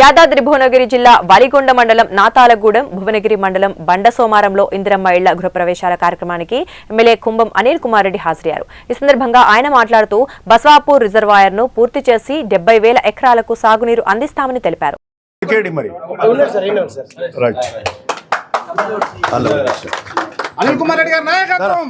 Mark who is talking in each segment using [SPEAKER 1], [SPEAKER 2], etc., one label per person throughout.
[SPEAKER 1] యాదాద్రి భువనగిరి జిల్లా వలిగొండ మండలం నాతాలగూడెం భువనగిరి మండలం బండసోమారంలో ఇందిరమ్మ ఇళ్ళ గృహప్రవేశాల కార్యక్రమానికి ఎమ్మెల్యే కుంభం అనిల్ కుమార్ రెడ్డి హాజరయ్యారు. ఈ సందర్భంగా ఆయన మాట్లాడుతూ బస్వాపూర్ రిజర్వాయర్ను పూర్తి చేసి డెబ్బై వేల ఎకరాలకు సాగునీరు అందిస్తామని తెలిపారు.
[SPEAKER 2] అనిల్ కుమార్ రెడ్డి గారి నాయకత్వం.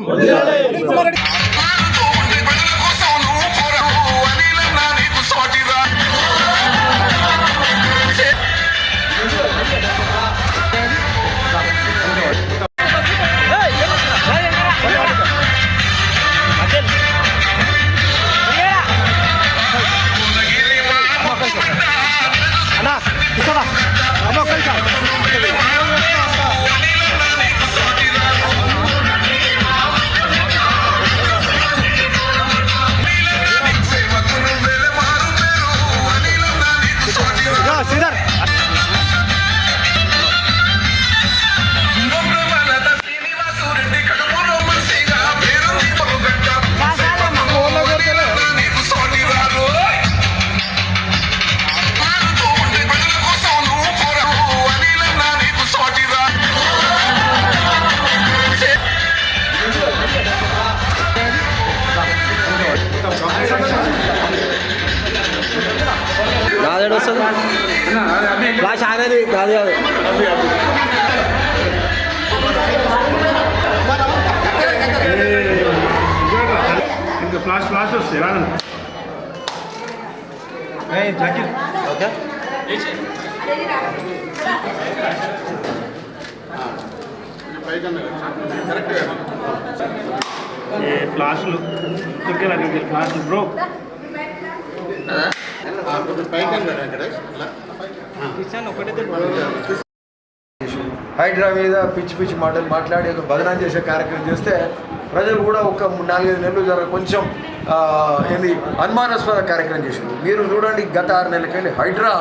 [SPEAKER 3] నాదేడు వస్తుంది. ఫ్లాష్ ఆగది కాదు కాదు.
[SPEAKER 2] ఇంకా ఫ్లాష్ ఫ్లాష్ వస్తాయి. రాదండి
[SPEAKER 3] ఓకే.
[SPEAKER 2] ఏ ఫ్లాష్లు ఫ్లాష్లు బ్రో
[SPEAKER 4] హైడ్రా మీద పిచ్చి పిచ్చి మాటలు మాట్లాడి ఒక బదనాం చేసే కార్యక్రమం చేస్తే ప్రజలు కూడా ఒక నాలుగైదు నెలలు జర కొంచెం ఏంది అనుమానాస్పద కార్యక్రమం చేసింది మీరు చూడండి గత ఆరు నెలలకెళ్ళి హైడ్రా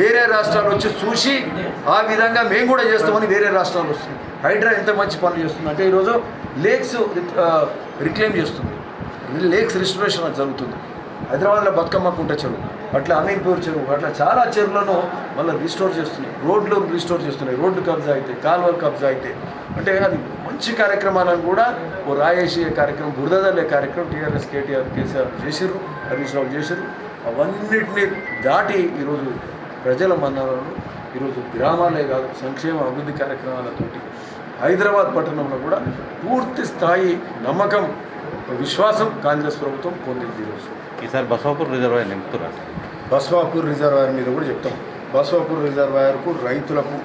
[SPEAKER 4] వేరే రాష్ట్రాలు వచ్చి చూసి ఆ విధంగా మేము కూడా చేస్తామని వేరే రాష్ట్రాలు వస్తుంది హైడ్రా ఎంత మంచి పనులు చేస్తుంది అంటే ఈరోజు లేక్స్ రిక్లెయిమ్ చేస్తుంది. లేక్స్ రిజిస్ట్రేషన్ జరుగుతుంది. హైదరాబాద్లో బతుకమ్మ కుంట చెరువు అట్లా అమీన్పూర్ చెరువు అట్లా చాలా చెరువులను మళ్ళీ రిస్టోర్ చేస్తున్నాయి. రోడ్లు రిస్టోర్ చేస్తున్నాయి. రోడ్లు కబ్జా అయితే కాలువలు కబ్జా అయితే. అంటే అది మంచి కార్యక్రమాలను కూడా ఓ రాయేసి కార్యక్రమం బురదలే కార్యక్రమం టీఆర్ఎస్ కేటీఆర్ కేసీఆర్ చేసిర్రు హరీష్ రావు చేసిర్రు. అవన్నిటిని దాటి ఈరోజు ప్రజల మన్నాలను ఈరోజు గ్రామాలే కాదు సంక్షేమ అభివృద్ధి కార్యక్రమాలతోటి హైదరాబాద్ పట్టణంలో కూడా పూర్తి స్థాయి నమ్మకం విశ్వాసం కాంగ్రెస్ ప్రభుత్వం పొందింది ఈరోజు.
[SPEAKER 3] ఈసారి బసవాపూర్ రిజర్వాయర్ నింపుతురా?
[SPEAKER 4] బస్వాపూర్ రిజర్వాయర్ మీద కూడా చెప్తాం. బస్వాపూర్ రిజర్వాయర్కు రైతులకు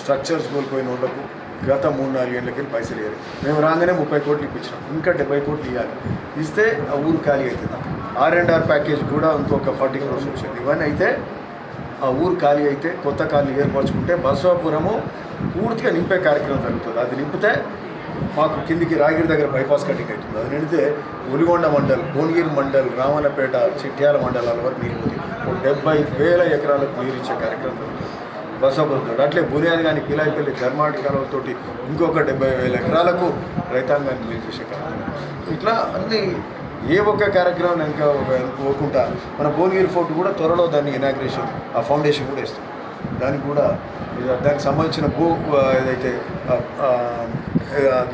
[SPEAKER 4] స్ట్రక్చర్స్ కోల్పోయిన వాళ్ళకు గత మూడు నాలుగు ఏళ్ళకి పైసలు ఇవ్వాలి మేము రాగానే ముప్పై కోట్లు ఇప్పించాం ఇంకా డెబ్బై కోట్లు ఇవ్వాలి ఇస్తే ఆ ఊరు ఖాళీ అవుతుంది. ఆర్ అండ్ ఆర్ ప్యాకేజ్ కూడా ఇంకొక ఫార్టీ క్రోర్స్ వచ్చింది. ఇవన్నీ అయితే ఆ ఊరు ఖాళీ అయితే కొత్త ఖాళీ ఏర్పరచుకుంటే బస్వాపురము పూర్తిగా నింపే కార్యక్రమం జరుగుతుంది. అది నింపితే మాకు కిందికి రాగిరి దగ్గర బైపాస్ కటింగ్ అవుతుంది. అది నిండితే ఒలిగొండ మండల్ భువనగిరి మండల్ రామన్నపేట చిట్యాల మండలాల వరకు నీరు ఉంది ఒక డెబ్బై వేల ఎకరాలకు నీరు ఇచ్చే కార్యక్రమం జరుగుతుంది. అట్లే బునియాది కానీ పిలాయిపల్లి ధర్మాటి కాలువతోటి ఇంకొక డెబ్బై వేల ఎకరాలకు రైతాంగాన్ని మేలు చేసే కార్యక్రమం ఇట్లా అన్ని ఏ ఒక్క కార్యక్రమం ఇంకా పోకుండా మన భువనగిరి ఫోర్ట్ కూడా త్వరలో దాన్ని ఇనాగ్రేషన్ ఆ ఫౌండేషన్ కూడా ఇస్తాం దానికి కూడా దానికి సంబంధించిన భూ ఏదైతే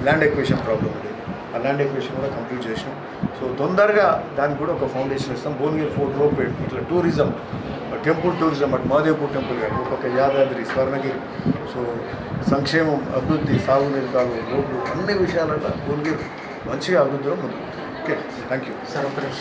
[SPEAKER 4] ల్యాండ్ ఎక్వేషన్ ప్రాబ్లం ఉంది. ఆ ల్యాండ్ ఎక్వేషన్ కూడా కంప్లీట్ చేసినాం. సో తొందరగా దానికి కూడా ఒక ఫౌండేషన్ ఇస్తాం. భువనగిరి ఫోర్ట్ రోపేట్ ఇట్లా టూరిజం టెంపుల్ టూరిజం అటు మాదేపూర్ టెంపుల్ కానీ ఒక్కొక్క యాదాద్రి స్వర్ణగిరి. సో సంక్షేమం అభివృద్ధి సాగునీరు కాలు రోడ్లు అన్ని విషయాలలో భువనగిరి మంచిగా అభివృద్ధిలో ముందు ఓకే థ్యాంక్ యూ